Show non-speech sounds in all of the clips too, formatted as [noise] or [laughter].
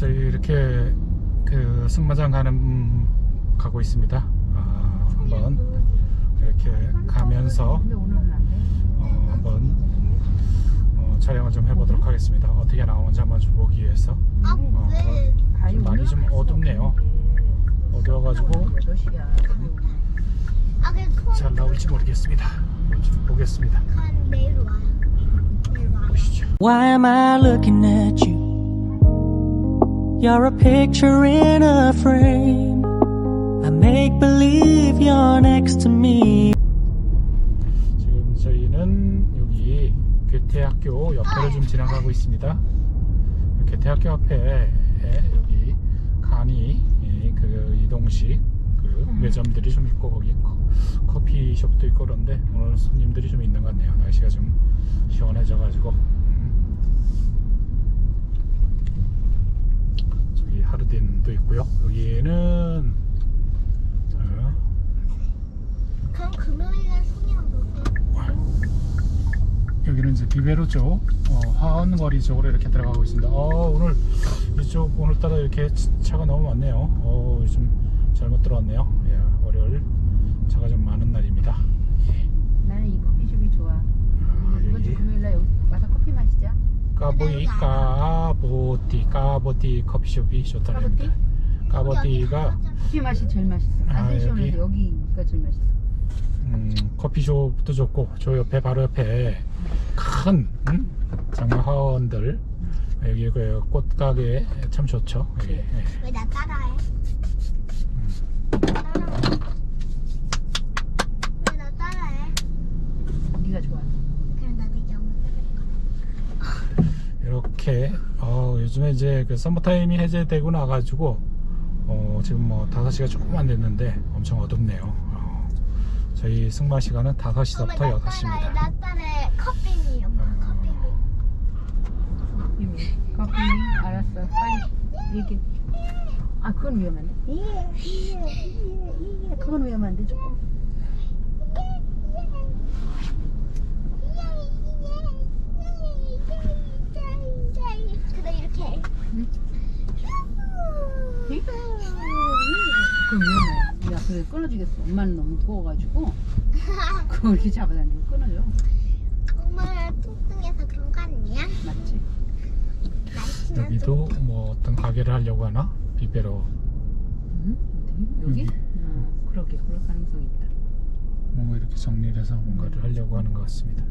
저희 이렇게 그 승마장 가는 가고 있습니다. 아, 한번 이렇게 가면서. 어, 한번 어, 촬영을 좀 해보도록 하겠습니다. 어떻게 나오는지 한번 좀 보기 위해서 아, 어, 왜? 아니, 많이 좀 어둡네요. 어두워가지고? 아, 그잘 나올지 모르겠습니다. 좀 보겠습니다. 보시죠. Why am I looking at you? You're a picture in a frame. I make believe you're next to me. 지금 저희는 여기 괴태학교 옆에를 좀 지나가고 있습니다. 괴태학교 앞에 여기 간이 이그 이동식 그 매점들이 좀 있고 거기 커- 커피숍도 있고 그런데 오늘 손님들이 좀 있는 것 같네요. 날씨가 좀 시원해져가지고 음. 저기 하르딘도 있고요. 여기는 어, 그럼 금요일에 놀고. 여기는 이제 비베로 쪽 어, 화원거리 쪽으로 이렇게 들어가고 있습니다. 어, 오늘 이쪽 오늘따라 이렇게 차- 차가 너무 많네요. 어, 요즘 잘못 들어왔네요. 예, 월요일 차가 좀 많은 날입니다. 나는 이 커피숍이 좋아. 아, 이번 주 여기 금요일 날 여기 와서 커피 마시자. 까보이 까보티 까보티 커피숍이 좋다랍니다. 까보티가 그 커피 맛이 제일 맛있어. 아, 안세시원해서 여기? 여기가 제일 맛있어. 음, 커피숍도 좋고 저 옆에 바로 옆에 큰 음? 장화원들 여기 그 꽃가게 참 좋죠. 여기. 예. 왜나 따라해? 따라와. 왜 나 따라해? 네가 좋아. 그럼 나 되게 엄마 따라할 거야. 이렇게 어, 요즘에 이제 그 썸머타임이 해제되고 나가지고 어, 지금 뭐 5시가 조금 안 됐는데 엄청 어둡네요. 어, 저희 승마 시간은 5시부터 엄마 나 따라해. 6시입니다. 나 따라해. 커피니 엄마 커피니. 커피 커피 알았어. 빨리 얘기. 아 그건 위험한데. 예. 그건 위험한데 조금. 근데 이렇게 해. 그건 위험해. 야, 그래 끊어지겠어. 엄마는 너무 무거워가지고 [laughs] 그걸 이렇게 잡아당기고 끊어져. 엄마가 뚱뚱해서 그런 거 아니야? 맞지? 여기도 뭐 어떤 가게를 하려고 하나? 비베로 응? 어디? 여기? 여기. 어, 그러게 그럴 가능성이 있다. 뭔가 이렇게 정리를 해서 뭔가를 하려고 하는 것 같습니다.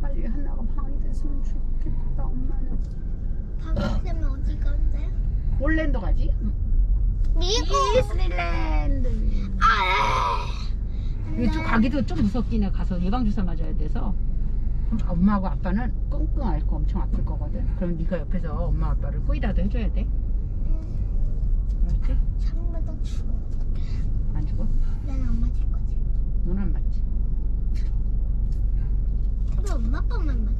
빨리 하나가 방이 됐으면 좋겠다. 엄마는 방금 쌤은 어디 간대? 올랜도 가지? 미국. 디스닐랜드. 아. 이거 좀 가기도 좀 무섭긴 해. 가서 예방 주사 맞아야 돼서. 그럼 엄마하고 아빠는 끙끙 앓고 엄청 아플 거거든. 그럼 네가 옆에서 엄마 아빠를 꾸이라도 해줘야 돼. 알았지? 처음부터 죽어. 안 죽어? 난 엄마 줄 거지. 넌안 맞지? 왜 엄마 빵만 맞아?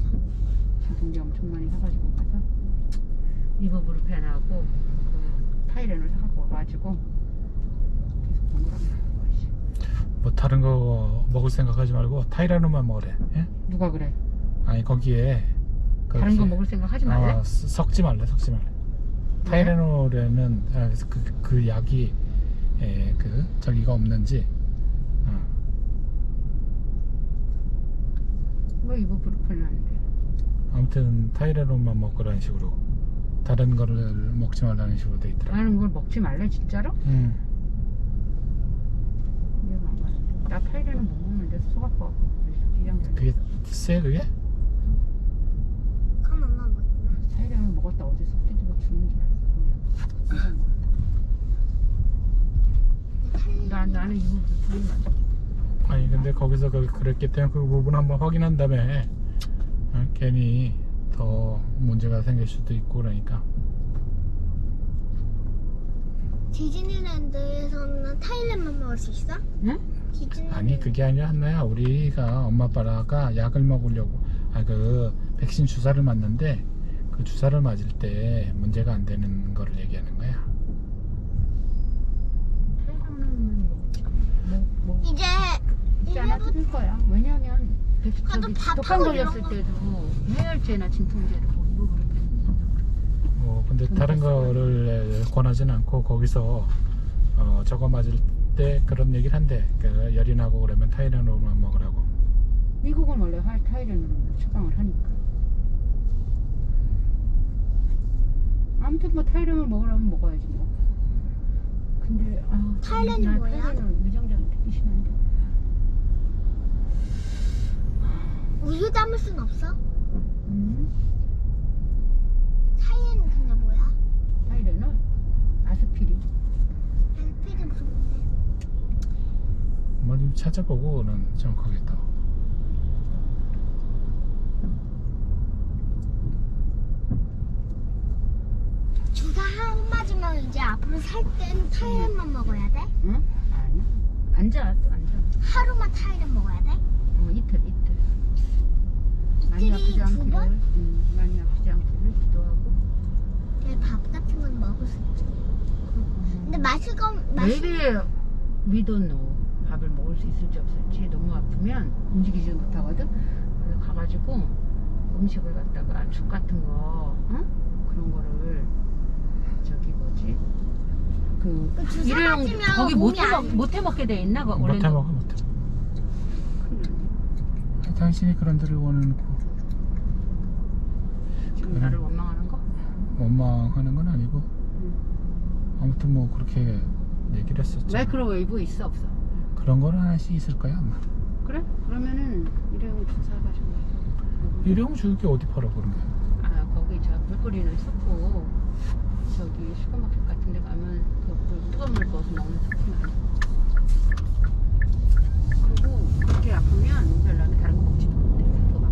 진통제 엄청 많이 사가지고 가서 이버브루펜하고 그 타이레놀 사갖고 와가지고 계속 동그라미 하고 가시. 뭐 다른 거 먹을 생각하지 말고 타이라노만 먹으래. 예? 누가 그래? 아니 거기에 다른 거 그렇게- 먹을 생각 하지 말래? 아, 스- 섞지 말래, 섞지 말래. 타이레놀에는 아, 그, 그 약이 에, 그 저기가 없는지 어, 뭐 이버브루펜 하는데? 아무튼 타이레놀만 먹으라는 식으로 다른 거를 먹지 말라는 식으로 돼 있더라. 나는 걸 먹지 말래 진짜로? 음, 이해가 안 가는데. 나 타이레놀 못 먹는데 속 아파. 비장전. 그게 쎄 그게? 그럼 엄마. 타이레놀 먹었다 어제 속 뒤집어 죽는 줄 알았어. 나 나는 이버브루펜 맞아. 아니 근데 거기서 그, 그랬기 때문에 그 부분 한번 확인한 다음에 어, 괜히 더 문제가 생길 수도 있고 그러니까 디즈니랜드에서는 타일랜드만 먹을 수 있어? 응? 디즈니 아니 그게 아니라 한나야 우리가 엄마 아빠가 약을 먹으려고 아 그 백신 주사를 맞는데 그 주사를 맞을 때 문제가 안 되는 거를 얘기하는 거야. 타이레놀은 뭐, 뭐 이제 않아도 될 거야. 왜냐면 저기 밥하고 독감 걸렸을 이런 거. 때도 해열제나 뭐 이거 그렇게 뭐 근데 근데 다른 거를 권하진 않고 거기서 어, 저거 맞을 때 그런 얘기를 한대. 그 열이 나고 그러면 타이레놀만 먹으라고. 미국은 원래 화- 타이레놀 처방을 하니까. 아무튼 뭐 타이레놀 먹으려면 먹어야지 뭐. 근데 아, 타이레놀이 난 뭐야? 타이레놀 위장장 듣기 싫은데. 우유 담을 순 없어? 음? 타이에는 근데 뭐야? 타이레놀 아스피린. 엘피드 무슨 건데? 뭐좀 찾아보고는 정확하게 또. 주사 한번 맞으면 이제 앞으로 살 때는 타이레만 먹어야 돼? 응? 아니. 앉아 또 앉아. 하루만 타이레 먹어야 돼? 어 이틀 이틀. 많이 아프지 않기를. 번? 음, 많이 아프지 않기를 기도하고. 네, 밥 같은 건 먹을 수 있지. 근데 마실 건 마실 내일에 위도노 밥을 먹을 수 있을지 없을지 너무 아프면 움직이지 못하거든. 그래서 가가지고 음식을 갖다가 죽 같은 거, 응? 그런 거를 저기 뭐지? 그 그 주사 일회용 맞으면 거기 몸이 못해 먹 안- 못해 먹게 돼 있나? 그 못해 원래는 먹어 못해. 큰일 당신이 그런 데를 원해놓고 그래. 나를 원망하는 거? 원망하는 건 아니고 아무튼 뭐 그렇게 얘기를 했었죠. 마이크로웨이브 있어 없어? 그런 거는 하나씩 있을 거야 아마. 그래? 그러면은 일회용 주사 가지고 일회용 줄게 어디 팔아 그런 게. 아 거기 저 물거리는 있었고 저기 슈퍼마켓 같은 데 가면 그 물 뜨거운 물 부어서 먹는 그리고 그렇게 아프면 몸살나면 다른 거 먹지도 못해 그거 막.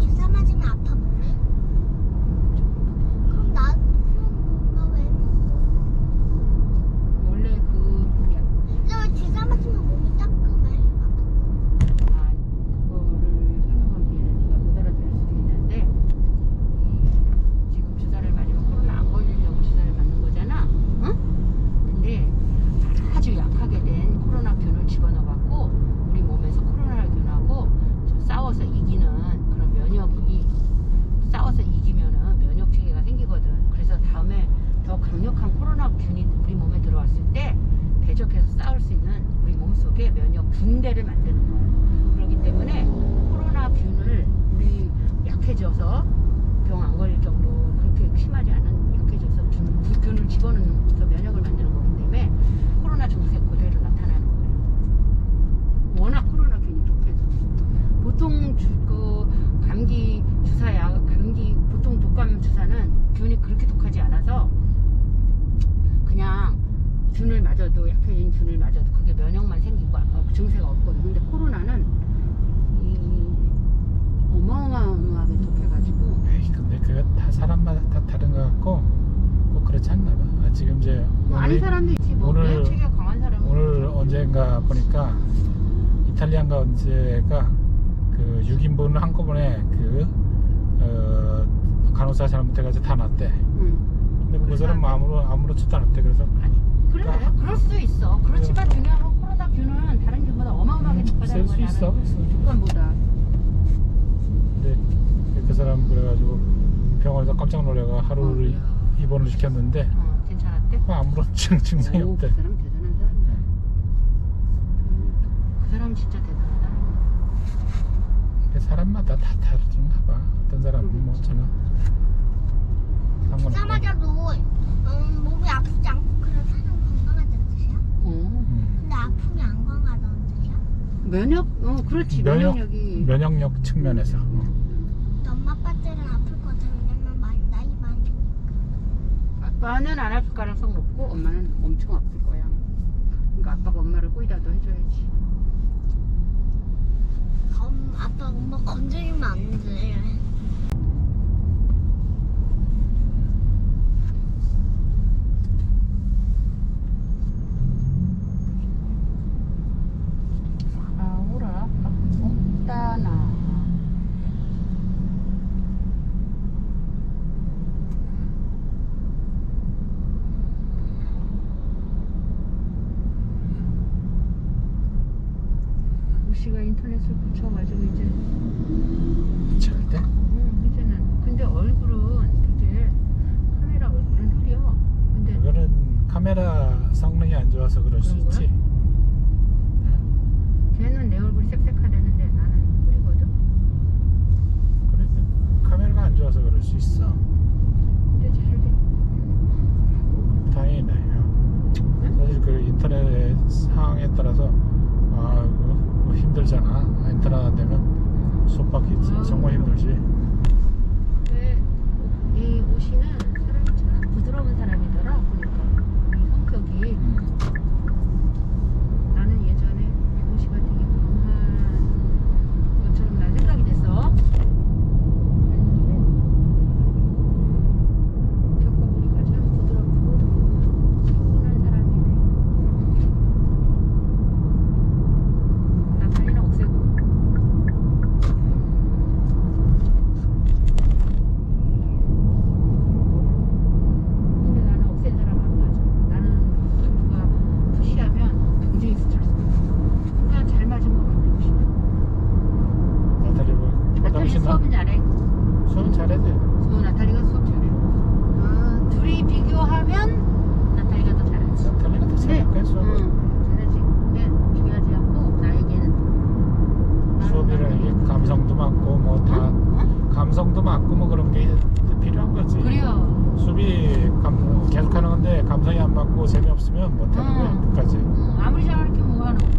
주사 맞으면 아파 몸이? 그럼 나 그럼 나왜 먹어? 원래 그 근데 왜 주사 맞으면 몸이 따끔해? 아프고. 아, 그거를 설명하기에는 네가 못 알아들을 수도 있는데 이 지금 주사를 맞으면 코로나 안 걸리려고 주사를 맞는 거잖아 응? 근데 아주 약하게 된 코로나균을 집어넣어갖고 우리 몸에서 코로나균하고 저 싸워서 이기는 그런 면역이 싸워서 이기면은 면역 체계가 생기거든 그래서 다음에 더 강력한 코로나균이 우리 몸에 들어왔을 때 대적해서 싸울 수 있는 우리 몸속에 면역 붕대를 만드는 거예요. 그렇기 때문에 코로나균을 우리 약해져서 병 안 걸릴 정도 그렇게 심하지 않은 약해져서 균, 그 균을 집어넣는 면역을 만드는 거기 때문에 코로나 증세 그대로 나타나는 거예요. 워낙 코로나균이 독해서 보통 주, 그 감기 주사야 감기 보통 독감 주사는 균이 그렇게 독하지 않아서 그냥 균을 균을 맞아도 그게 면역만 생기고 아- 증세가 없거든. 근데 코로나는 이 어마어마하게 독해가지고 에이, 근데 그게 다 사람마다 다 다른 것 같고 뭐 그렇지 않나 봐. 아, 지금 이제 뭐 오늘- 사람도 있지 뭐 오늘- 오늘 언젠가 보니까 이탈리안가 언제가 그 6인분을 한꺼번에 그 어, 간호사 잘못해가지고 다 났대. 응. 근데 그 사람. 아무로 아무렇지도 않았대. 그래서 아니 그래 그러니까 그럴 수도 있어. 그렇지만 그래요. 중요한 건 코로나 균은 다른 균보다 어마어마하게 독하다는 음, 거야 있어. 독감보다. 근데 그 사람 그래가지고 병원에서 깜짝 놀래가 하루를 어, 입원을 시켰는데 어, 괜찮았대? 뭐 아무런 증- 증상이 오, 없대. 그 사람 대단한 사람이야 그 사람 진짜 대단하다. 사람마다 다 다른가 봐. 어떤 사람은 뭐 전혀. 주 사 상관없고. 맞아도 음, 몸이 아프지 않고 그런 사람 건강하다는 뜻이야? 어. 음. 근데 아픔이 안 건강하다는 뜻이야? 면역 어 그렇지 면역- 면역력이 면역력 측면에서. 어. 근데 엄마 아빠 들은 아플 것 같아 왜냐면 많이, 나이 많이 드니까 아빠는 안 아플 가능성 높고 엄마는 엄청 아플 거야 그러니까 아빠가 엄마를 꼬이다도 해줘야지 엄, 아빠 엄마 건드리면 안 돼 아저씨가 인터넷을 고쳐가지고 이제 잘을 때? 응 이제는. 근데 얼굴은 되게 카메라 얼굴은 흐려. 근데 그거는 카메라 성능이 안 좋아서 그럴 수 거야? 있지. 걔는 내 얼굴이 색색하다는데 나는 흐리거든? 그래 카메라가 안 좋아서 그럴 수 있어. 근데 잘돼. 음, 다행이네요 사실 그 인터넷의 상황에 따라서 멀잖아. 아, 엔트라 되면 속박이 아. 정말 힘들지. 그, 이 옷이는 사람처럼 부드러운 사람이더라 보니까. 이 성격이. 음. 재미없으면 못하는 거야 음. 끝까지. 음, 아무리 잘할게 뭐하는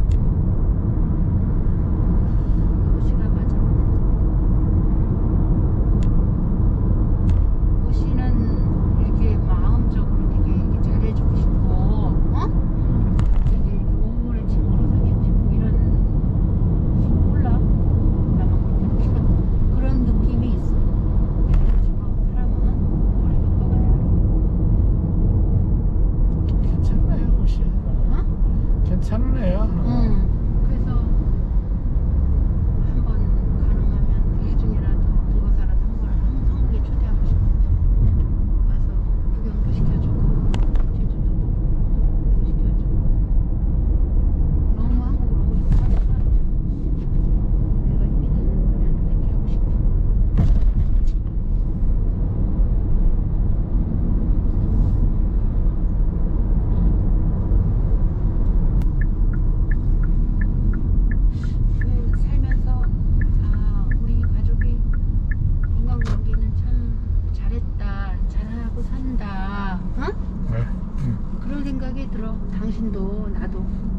들어. 당신도 나도.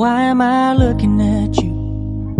Why am I looking at you?